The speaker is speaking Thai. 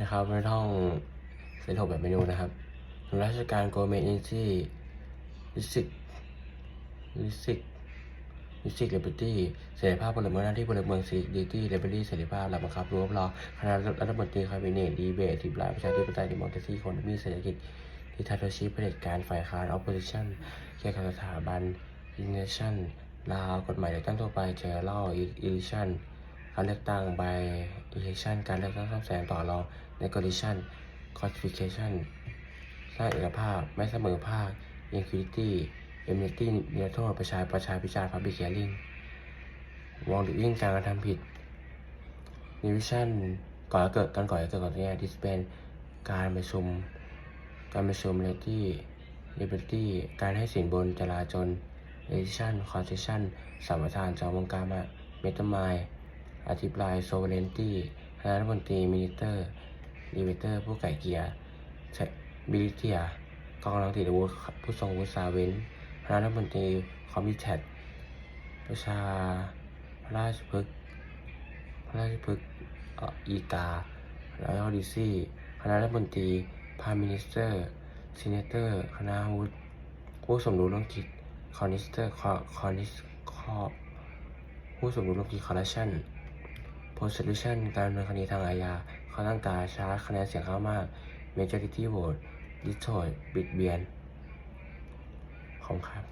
นะครับในท่องเส้นหกแบบเมนูนะครับหน่วยราชการโกลเมนเอเจนลิสิกลิสิกลิสิกเลเบอร์ตี้เสรีภาพพลเมืองหน้าที่พลเมืองซีดีตี้เลเบอรี่เสรีภาพหลักบังคับรวมรอคณะรัฐมนตรีคาบิเนตดีเบตทิบลายประชาธิปไตยดิโมคราซีคนมีเศรษฐกิจดิทาโตชีเผด็จการฝ่ายค้านออปโพซิชันเกี่ยวกับสถาบันอินเนชั่นลาวกฎหมายเลือกตั้งทั่วไปเจอร์ลอีลิชัน การเลือกตั้ง by election การเลือกตั้งซ่อมแซมต่อรอง negotiation classification สร้างเอกภาพ ไม่เสมอภาค equity immunity เนื้อโทษประชาประชาพิจารณ์ public hearing วองดูวิ่งการกระทำผิด division ก่อให้เกิดการก่อให้เกิดก่อนเนี่ย disband การประชุม การประชุม liberty liberty การให้สินบนจราจร election concession สัมปทานจากวงการมาเมตามาย อธิบาย sovereignty คณะรัฐมนตรีมินิเตอร์ดีเวเตอร์ ผู้ไก่เกียร์บิลิเทียกองกำลังติดอาวุธผู้ทรงวุฒิสาเวนคณะรัฐมนตรีคอมมิชแทดประชาพระราชพฤกษ์พระราชพฤกษ์เอ่ออีกาแล้วดีซี่คณะรัฐมนตรีพามินิสเตอร์ซีเนเตอร์ คณะวุฒิผู้สมรู้ร่วมคิดคอนิสเตอร์คอนิสคอผู้สมรู้ร่วมคิดคอร์รัปชัน prosecution การดำเนินคดีทางอาญาเขาตั้งการชาร์จคะแนนเสียงข้างมาก majority vote ดิสโทยบิดเบียน ของครับ